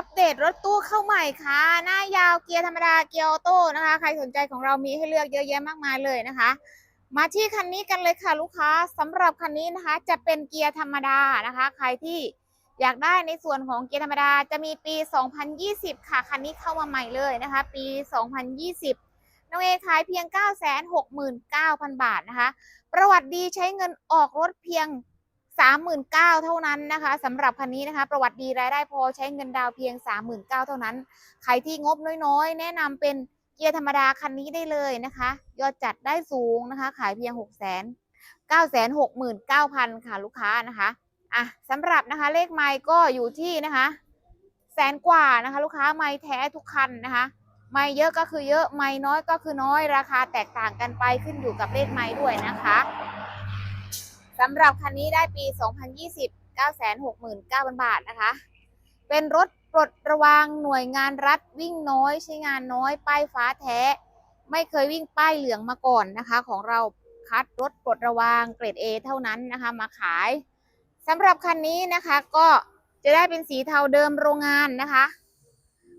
อัปเดตรถตู้เข้าใหม่ค่ะ หน้ายาวเกียร์ธรรมดาเกียร์ออโต้นะคะ ใครสนใจของเรามีให้เลือกเยอะแยะมากมายเลยนะคะ มาที่คันนี้กันเลยค่ะลูกค้าสำหรับคันนี้นะคะ จะเป็นเกียร์ธรรมดานะคะ ใครที่อยากได้ในส่วนของเกียร์ธรรมดาจะมีปี 2020 ค่ะคันนี้เข้ามาใหม่เลยนะคะ ปี 2020น้องเอขายเพียง 969,000 บาทนะคะ ประวัติดีใช้เงินออกรถเพียง 39,000 เท่านั้นนะคะสำหรับคันนี้นะคะ ประวัติดีรายได้พอใช้เงินดาวเพียง 39,000 เท่านั้น ใครที่งบน้อยๆ แนะนำเป็นเกียร์ธรรมดาคันนี้ได้เลยนะคะ ยอดจัดได้สูงนะคะ ขายเพียง6 9 6 9 9 0 0 ค่ะลูกค้านะคะอะสำหรับนะคะเลขไมค์ก็อยู่ที่นะคะ แสนกว่านะคะ ลูกค้าไมค์แท้ทุกคันนะคะไม่เยอะก็คือเยอะไม่น้อยก็คือน้อยราคาแตกต่างกันไปขึ้นอยู่กับเลขไม้ด้วยนะคะ สำหรับคันนี้ได้ปี 2020 969,000 บาทนะคะ เป็นรถปลดระวางหน่วยงานรัฐวิ่งน้อยใช้งานน้อย ป้ายฟ้าแท้ ไม่เคยวิ่งป้ายเหลืองมาก่อนนะคะ ของเราคัดรถปลดระวางเกรด A เท่านั้นนะคะมาขายสำหรับคันนี้นะคะก็จะได้เป็นสีเทาเดิมโรงงานนะคะ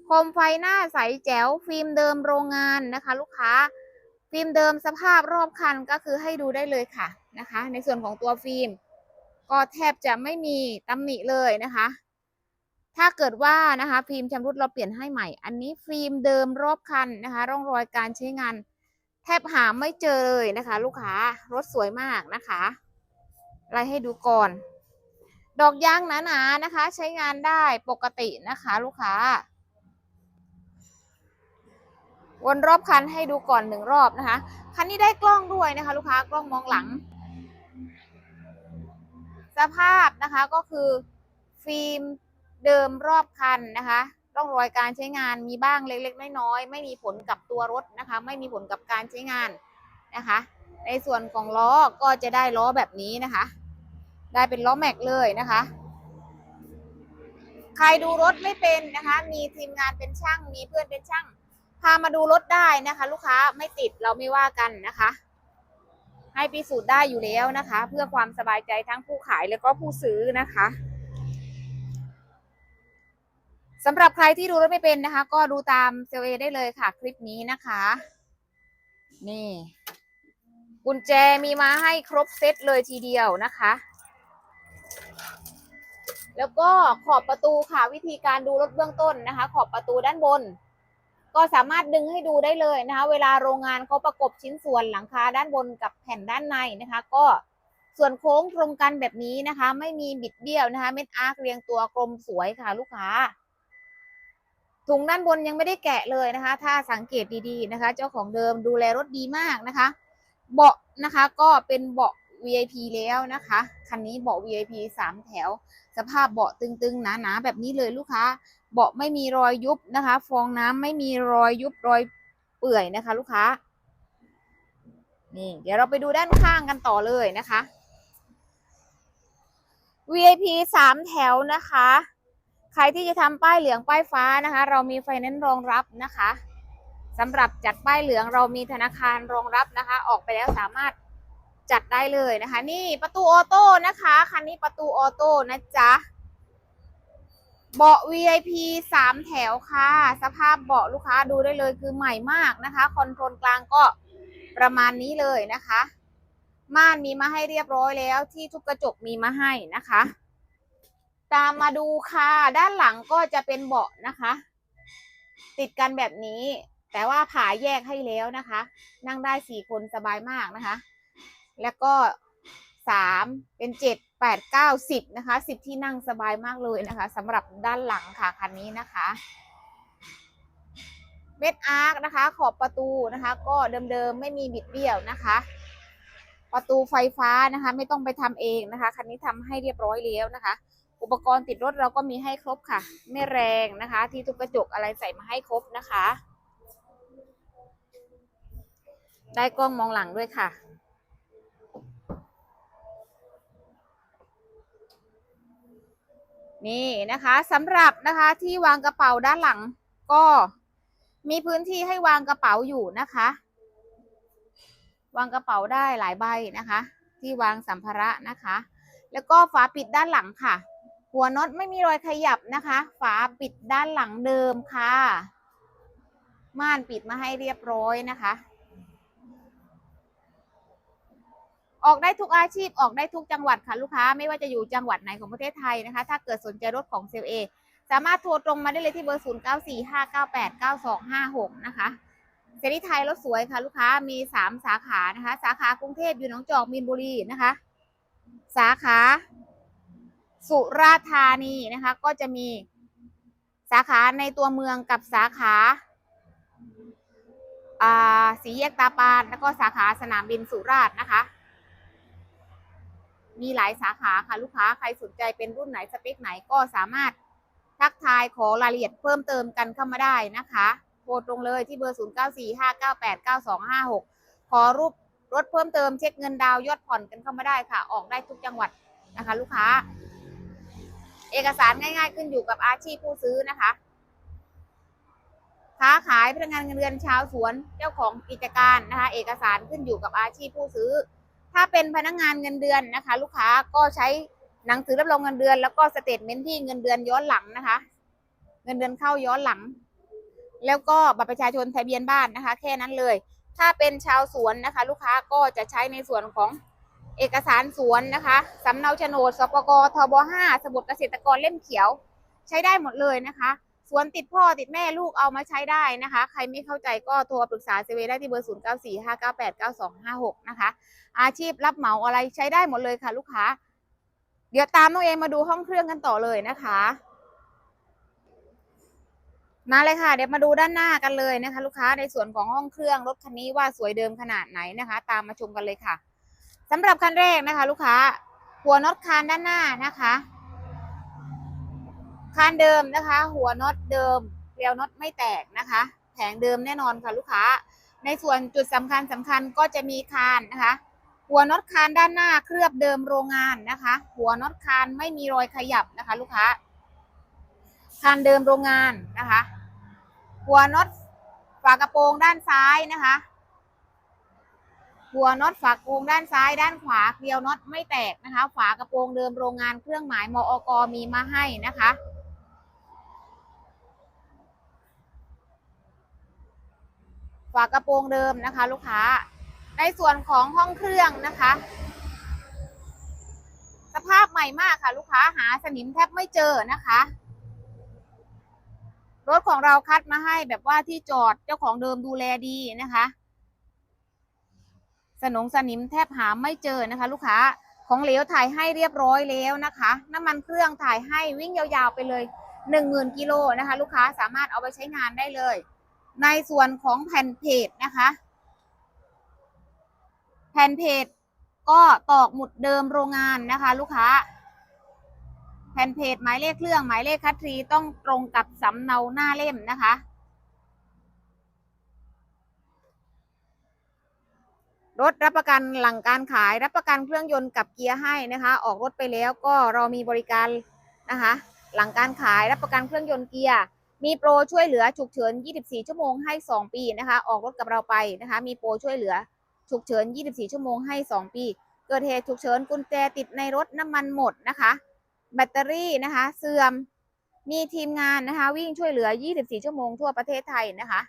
โคมไฟหน้าใสแจ๋วฟิล์มเดิมโรงงานนะคะ ลูกค้า ฟิล์มเดิมสภาพรอบคันก็คือให้ดูได้เลยค่ะนะคะ ในส่วนของตัวฟิล์ม ก็แทบจะไม่มีตำหนิเลยนะคะ ถ้าเกิดว่านะคะฟิล์มชำรุดเราเปลี่ยนให้ใหม่ อันนี้ฟิล์มเดิมรอบคันนะคะ ร่องรอยการใช้งาน แทบหาไม่เจอเลยนะคะ ลูกค้ารถสวยมากนะคะไล่ให้ดูก่อน ดอกยางหนาๆนะคะ ใช้งานได้ปกตินะคะ ลูกค้า วนรอบคันให้ดูก่อนหนึ่งรอบนะคะ คันนี้ได้กล้องด้วยนะคะ ลูกค้ากล้องมองหลัง สภาพนะคะก็คือฟิล์มเดิมรอบคันนะคะร่องรอยการใช้งานมีบ้างเล็กๆน้อยๆไม่มีผลกับตัวรถนะคะ ไม่มีผลกับการใช้งานนะคะ ในส่วนของล้อก็จะได้ล้อแบบนี้นะคะ ได้เป็นล้อแม็กเลยนะคะ ใครดูรถไม่เป็นนะคะ มีทีมงานเป็นช่าง มีเพื่อนเป็นช่าง พามาดูรถได้นะคะ ลูกค้าไม่ติดเราไม่ว่ากันนะคะ ให้พิสูจน์ได้อยู่แล้วนะคะ เพื่อความสบายใจทั้งผู้ขายแล้วก็ผู้ซื้อนะคะสำหรับใครที่ดูรถไม่เป็นนะคะ ก็ดูตามเซลเอได้เลยค่ะ คลิปนี้นะคะ นี่ กุญแจมีมาให้ครบเซตเลยทีเดียวนะคะ แล้วก็ขอบประตูค่ะวิธีการดูรถเบื้องต้นนะคะ ขอบประตูด้านบน ก็สามารถดึงให้ดูได้เลยนะคะ เวลาโรงงานเขาประกบชิ้นส่วนหลังคาด้านบนกับแผ่นด้านในนะคะ ก็ส่วนโค้งตรงกันแบบนี้นะคะ ไม่มีบิดเบี้ยวนะคะ เม็ดอาร์คเรียงตัวกลมสวยค่ะลูกค้าถุงด้านบนยังไม่ได้แกะเลยนะคะ ถ้าสังเกตดีๆนะคะ เจ้าของเดิมดูแลรถดีมากนะคะ เบาะนะคะก็เป็นเบาะ VIP แล้วนะคะ คันนี้เบาะ VIP สามแถว สภาพเบาะตึงๆ หนาๆ แบบนี้เลยลูกค้า เบาะไม่มีรอยยุบนะคะ ฟองน้ำไม่มีรอยยุบรอยเปื่อยนะคะ ลูกค้า นี่ เดี๋ยวเราไปดูด้านข้างกันต่อเลยนะคะ VIP สามแถวนะคะ ใครที่จะทำป้ายเหลืองป้ายฟ้านะคะ เรามีไฟแนนซ์รองรับนะคะสำหรับจัดป้ายเหลืองเรามีธนาคารรองรับนะคะ ออกไปแล้วสามารถ จัดได้เลยนะคะ นี่ประตูออโต้นะคะคันนี้ประตูออโต้นะจ๊ะเบาะ VIP สามแถวค่ะ สภาพเบาะลูกค้าดูได้เลยคือใหม่มากนะคะ คอนโทรลกลางก็ประมาณนี้เลยนะคะ ม่านมีมาให้เรียบร้อยแล้ว ที่ทุกกระจกมีมาให้นะคะ ตามมาดูค่ะ ด้านหลังก็จะเป็นเบาะนะคะ ติดกันแบบนี้ แต่ว่าผ่าแยกให้แล้วนะคะ นั่งได้สี่คนสบายมากนะคะ แล้วก็สามเป็นเจ็ดแปดเก้าสิบนะคะสิบที่นั่งสบายมากเลยนะคะสำหรับด้านหลังค่ะคันนี้นะคะเม็ดอาร์คนะคะ ขอบประตูนะคะ ก็เดิมๆไม่มีบิดเบี้ยวนะคะ ประตูไฟฟ้านะคะ ไม่ต้องไปทำเองนะคะคันนี้ทำให้เรียบร้อยแล้วนะคะ อุปกรณ์ติดรถเราก็มีให้ครบค่ะ ไม่แรงนะคะ ที่ทุกกระจกอะไรใส่มาให้ครบนะคะ ได้กล้องมองหลังด้วยค่ะ นี่นะคะสำหรับนะคะที่วางกระเป๋าด้านหลังก็มีพื้นที่ให้วางกระเป๋าอยู่นะคะ วางกระเป๋าได้หลายใบนะคะ ที่วางสัมภาระนะคะ แล้วก็ฝาปิดด้านหลังค่ะ หัวน็อตไม่มีรอยขยับนะคะ ฝาปิดด้านหลังเดิมค่ะ ม่านปิดมาให้เรียบร้อยนะคะ ออกได้ทุกอาชีพออกได้ทุกจังหวัดค่ะลูกค้าไม่ว่าจะอยู่จังหวัดไหนของประเทศไทยนะคะ ถ้าเกิดสนใจรถของเซลเอสามารถโทรตรงมาได้เลยที่เบอร์ 0 9 4 5 9 8 9 2 5 6 นะคะเซรีไทยรถสวยค่ะ ลูกค้ามี 3 สาขานะคะ สาขากรุงเทพอยู่หนองจอกมีนบุรีนะคะ สาขา สุราษฎร์ธานีนะคะ ก็จะมีสาขาในตัวเมืองกับสาขาอ่าสีแยกตาปาน แล้วก็สาขาสนามบินสุราษฎร์นะคะ มีหลายสาขาค่ะลูกค้าใครสนใจเป็นรุ่นไหนสเปคไหนก็สามารถทักทายขอรายละเอียดเพิ่มเติมกันเข้ามาได้นะคะโทรตรงเลยที่เบอร์ 0 9 4 5 9 8 9 2 5 6 ขอรูปรถเพิ่มเติมเช็คเงินดาวยอดผ่อนกันเข้ามาได้ค่ะ ออกได้ทุกจังหวัดนะคะ ลูกค้า เอกสารง่าย ๆ ขึ้นอยู่กับอาชีพผู้ซื้อนะคะค้าขายพนักงานเงินเดือนชาวสวนเจ้าของกิจการนะคะ เอกสารขึ้นอยู่กับอาชีพผู้ซื้อ ถ้าเป็นพนักงานเงินเดือนนะคะ ลูกค้าก็ใช้หนังสือรับรองเงินเดือน แล้วก็สเตทเมนที่เงินเดือนย้อนหลังนะคะ เงินเดือนเข้าย้อนหลัง แล้วก็บัตรประชาชนทะเบียนบ้านนะคะ แค่นั้นเลย ถ้าเป็นชาวสวนนะคะ ลูกค้าก็จะใช้ในส่วนของเอกสารสวนนะคะสำเนาโฉนดสปกทบ5สมุดเกษตรกรเล่มเขียว ใช้ได้หมดเลยนะคะ สวนติดพ่อติดแม่ลูกเอามาใช้ได้นะคะ ใครไม่เข้าใจก็โทรปรึกษาเซเวได้ที่เบอร์ 0 9 4 5 9 8 9 2 5 6 นะคะ อาชีพรับเหมาอะไรใช้ได้หมดเลยค่ะลูกค้า เดี๋ยวตามน้องเอมาดูห้องเครื่องกันต่อเลยนะคะ มาเลยค่ะ เดี๋ยวมาดูด้านหน้ากันเลยนะคะ ลูกค้าในส่วนของห้องเครื่องรถคันนี้ว่าสวยเดิมขนาดไหนนะคะ ตามมาชมกันเลยค่ะสำหรับคันแรกนะคะ ลูกค้าหัวน็อตคานด้านหน้านะคะ คานเดิมนะคะ หัวน็อตเดิมเกลียวน็อตไม่แตกนะคะ แผงเดิมแน่นอนค่ะลูกค้า ในส่วนจุดสำคัญสำคัญก็จะมีคานนะคะ หัวน็อตคานด้านหน้าเคลือบเดิมโรงงานนะคะ หัวน็อตคานไม่มีรอยขยับนะคะ ลูกค้าคานเดิมโรงงานนะคะ หัวน็อตฝากระโปรงด้านซ้ายนะคะ หัวน็อตฝากระโปรงด้านซ้าย ด้านขวาเกลียวน็อตไม่แตกนะคะ ฝากระโปรงเดิมโรงงานเครื่องหมายมอกมีมาให้นะคะ ฝากระโปรงเดิมนะคะ ลูกค้า ในส่วนของห้องเครื่องนะคะ สภาพใหม่มากค่ะ ลูกค้าหาสนิมแทบไม่เจอนะคะรถของเราคัดมาให้แบบว่าที่จอดเจ้าของเดิมดูแลดีนะคะ สนงสนิมแทบหาไม่เจอนะคะ ลูกค้าของเหลวถ่ายให้เรียบร้อยแล้วนะคะ น้ำมันเครื่องถ่ายให้วิ่งยาวๆไปเลยหนึ่งหมื่นกิโลนะคะ ลูกค้าสามารถเอาไปใช้งานได้เลย ในส่วนของแผ่นเพจนะคะ แผ่นเพจก็ตอกหมุดเดิมโรงงานนะคะ ลูกค้า แผ่นเพจหมายเลขเครื่องหมายเลขคัตทรีต้องตรงกับสำเนาหน้าเล่มนะคะรถรับประกันหลังการขายรับประกันเครื่องยนต์กับเกียร์ให้นะคะ ออกรถไปแล้วก็เรามีบริการนะคะ หลังการขายรับประกันเครื่องยนต์เกียร์ มีโปรช่วยเหลือฉุกเฉิน 24 ชั่วโมงให้ 2 ปีนะคะ ออกรถกับเราไปนะคะ มีโปรช่วยเหลือฉุกเฉิน 24 ชั่วโมงให้ 2 ปี เกิดเหตุฉุกเฉินกุญแจติดในรถน้ำมันหมดนะคะ แบตเตอรี่นะคะ เสื่อม มีทีมงานนะคะ วิ่งช่วยเหลือ 24 ชั่วโมงทั่วประเทศไทยนะคะ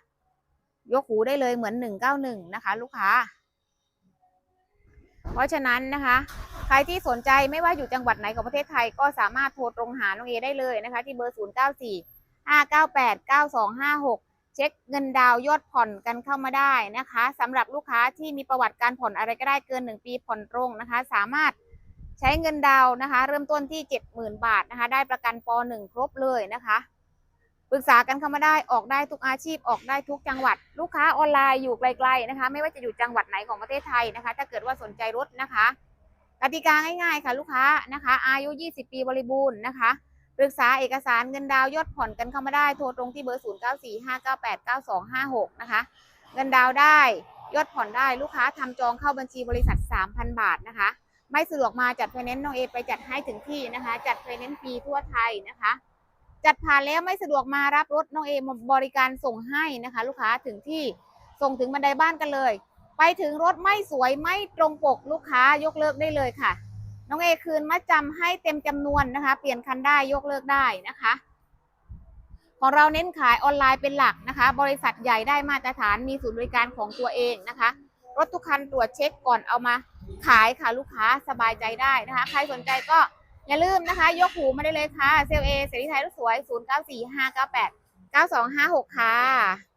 ยกหูได้เลยเหมือน 191 นะคะ ลูกค้า เพราะฉะนั้นนะคะ ใครที่สนใจไม่ว่าอยู่จังหวัดไหนของประเทศไทย ก็สามารถโทรตรงหาน้องเอได้เลยนะคะ ที่เบอร์ 094 598 9256 เช็คเงินดาวยอดผ่อนกันเข้ามาได้นะคะสำหรับลูกค้าที่มีประวัติการผ่อนอะไรก็ได้เกิน 1 ปีผ่อนตรงนะคะ สามารถใช้เงินดาวนะคะ เริ่มต้นที่ 70,000 บาทนะคะ ได้ประกันป .1 ครบเลยนะคะปรึกษากันเข้ามาได้ออกได้ทุกอาชีพออกได้ทุกจังหวัด ลูกค้าออนไลน์อยู่ไกลๆนะคะ ไม่ว่าจะอยู่จังหวัดไหนของประเทศไทยนะคะ ถ้าเกิดว่าสนใจรถนะคะกติกาง่ายๆค่ะลูกค้านะคะ อายุ 20 ปีบริบูรณ์นะคะ รึกษาเอกสารเงินดาวยอดผ่อนกันเข้ามาได้ โทรตรงที่เบอร์ 0 9 4 5 9 8 9 2 5 6 นะคะ เงินดาวได้ยอดผ่อนได้ลูกค้าทำจองเข้าบัญชีบริษัท 3,000 บาทนะคะ ไม่สะดวกมาจัดไฟแนนซ์น้องเอไปจัดให้ถึงที่นะคะ จัดไฟแนนซ์ฟรีทั่วไทยนะคะ จัดผ่านแล้วไม่สะดวกมารับรถน้องเอมาบริการส่งให้นะคะ ลูกค้าถึงที่ส่งถึงบันไดบ้านกันเลย ไปถึงรถไม่สวยไม่ตรงปกลูกค้ายกเลิกได้เลยค่ะ น้องเอคืนมาจำให้เต็มจำนวนนะคะ เปลี่ยนคันได้ยกเลิกได้นะคะ ของเราเน้นขายออนไลน์เป็นหลักนะคะ บริษัทใหญ่ได้มาตรฐานมีศูนย์บริการของตัวเองนะคะ รถทุกคันตรวจเช็คก่อนเอามาขายค่ะลูกค้าสบายใจได้นะคะ ใครสนใจก็อย่าลืมนะคะ ยกหูมาได้เลยค่ะเซลเอเสรีไทยรถสวย 094598 9256 ค่ะ